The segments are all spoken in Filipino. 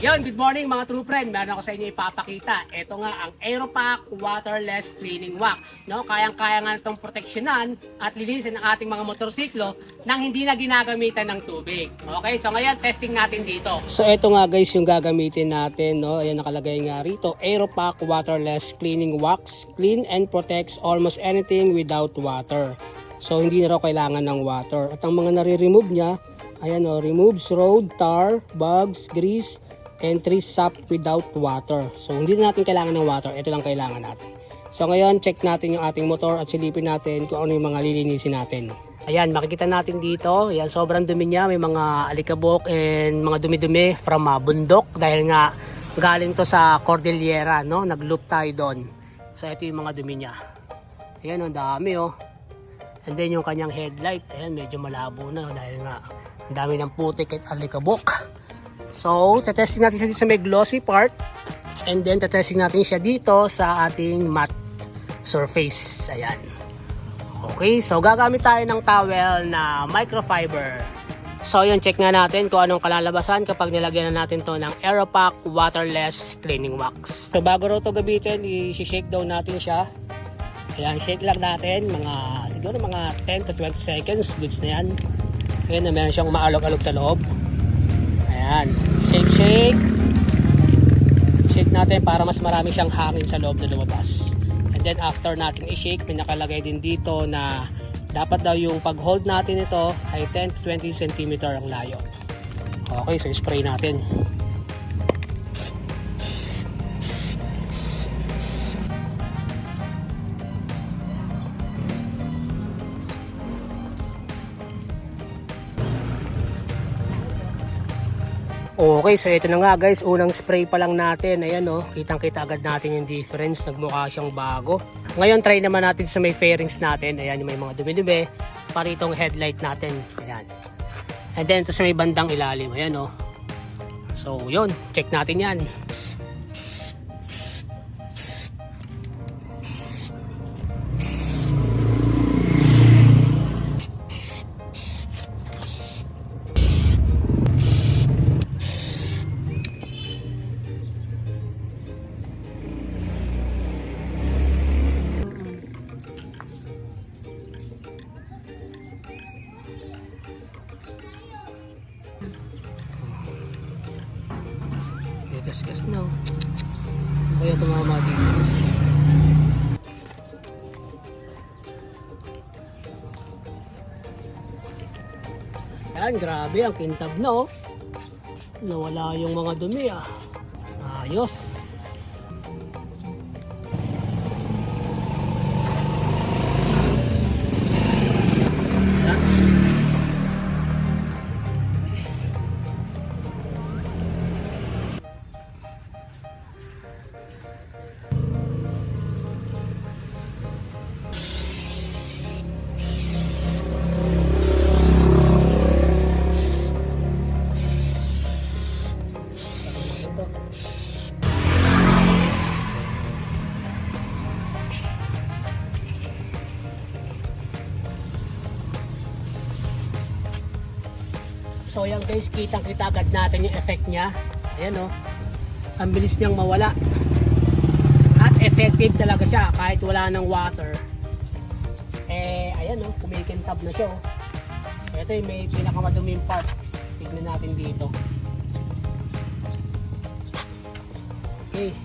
Yon, good morning mga true friend. Meron ako sa inyo ipapakita. Ito nga ang Aeropack Waterless Cleaning Wax. No? Kayang-kaya nga itong proteksyonan at linisin ang ating mga motorsiklo nang hindi na ginagamitan ng tubig. Okay, so ngayon testing natin dito. So ito nga guys yung gagamitin natin. No? Ayan nakalagay nga rito. Aeropack Waterless Cleaning Wax. Clean and protects almost anything without water. So hindi na raw kailangan ng water. At ang mga nare-remove niya, ayan o, removes road, tar, bugs, grease, trees sap without water. So hindi na natin kailangan ng water, ito lang kailangan natin. So ngayon, check natin yung ating motor at silipin natin kung ano yung mga lilinisin natin. Ayan, makikita natin dito, ayan, sobrang dumi niya, may mga alikabok and mga dumi-dumi from ah, bundok dahil nga galing to sa Cordillera, no? Nag-loop tayo doon. So ito yung mga dumi niya. Ayan, ang dami oh. And then yung kanyang headlight, ayan, medyo malabo na dahil nga ang dami ng putik at alikabok. So, tetesting natin siya dito sa may glossy part. And then, tetesting natin siya dito sa ating matte surface. Ayan. Okay, so gagamit tayo ng towel na microfiber. So, yun, check nga natin kung anong kalalabasan kapag nilagyan na natin to ng Aeropack Waterless Cleaning Wax. So, bago raw to gamitin, i-shake down natin siya. Ayan, shake lang natin. Mga, siguro mga 10 to 20 seconds. Goods na yan. Ayan, meron siyang maalog-alog sa loob. Shake natin para mas marami siyang hangin sa loob na lumabas. And then after natin i-shake, may nakalagay din dito na dapat daw yung pag-hold natin ito ay 10 to 20 cm ang layo. Okay, so spray natin. Okay, so ito na nga guys, unang spray pa lang natin. Ayan oh, kitang-kita agad natin yung difference. Nagmukha siyang bago. Ngayon, try naman natin sa may fairings natin. Ayan, may mga dumi-dumi. Para itong headlight natin. Ayan. And then, ito sa may bandang ilalim. Ayan oh. So, yun. Check natin yan. Gas-gas na oh. Kaya tumama dito. Yan, grabe ang kintab na oh. Nawala yung mga dumi ah. Ayos. Ito. So yan guys, kitang kita agad natin yung effect niya. Ayan o. Ang bilis niyang mawala. At effective talaga siya kahit wala ng water. Eh, ayan o, kumikintab na siya o. Ito yung may pinakamaduming part. Tignan natin dito. Okay.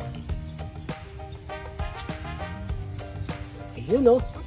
Ayun o.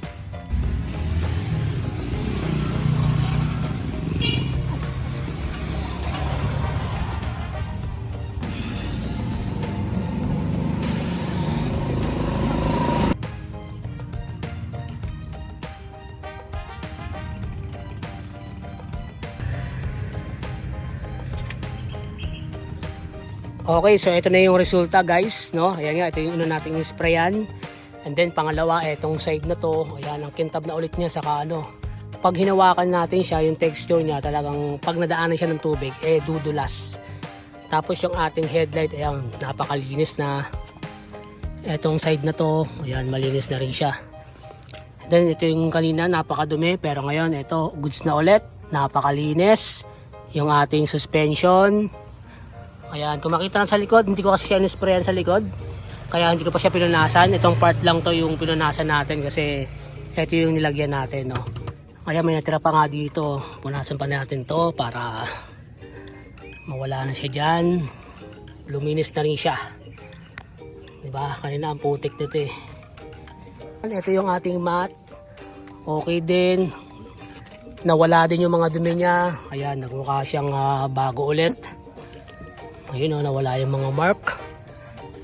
Okay, so ito na yung resulta guys, no? Ayan nga, ito yung una nating sprayan. And then pangalawa, etong side na to, ayan, ang kintab na ulit niya saka ano. Pag hinawakan natin siya, yung texture niya talagang pag nadaanan siya ng tubig, eh dudulas. Tapos yung ating headlight, ayan, napakalinis na. Etong side na to, ayan, malinis na rin siya. And then ito yung kanina, napakadumi, pero ngayon, ito, goods na ulit, napakalinis. Yung ating suspension, Ayan, kung makita lang sa likod, hindi ko kasi siya nisprayan sa likod. Kaya hindi ko pa siya pinunasan. Itong part lang to yung pinunasan natin kasi ito yung nilagyan natin, no. Kaya may natira pa nga dito. Punasan pa natin to para mawala na siya dyan. Luminis na rin siya. Diba? Kanina ang putik nito eh. Ito yung ating mat. Okay din. Nawala din yung mga dumi niya. Ayan, nagmukha siyang ah, bago ulit. Ayun oh, nawala yung mga mark.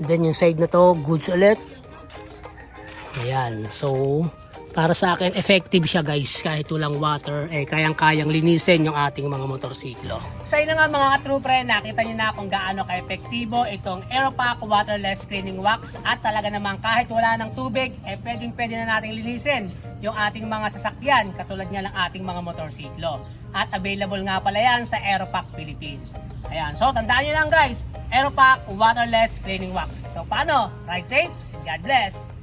Then yung side na to, goods ulit. Ayan, so para sa akin, effective siya guys. Kahit walang water, eh kayang-kayang linisin yung ating mga motorsiklo. So yun nga mga katrooper, nakita nyo na kung gaano ka-epektibo itong Aeropack Waterless Cleaning Wax. At talaga naman kahit wala ng tubig, eh pwedeng pwede na nating linisin yung ating mga sasakyan katulad nga ng ating mga motorsiklo. At available nga pala yan sa Aeropack Philippines. Ayan, so tandaan nyo lang guys, Aeropack Waterless Cleaning Wax. So paano? Ride safe God bless!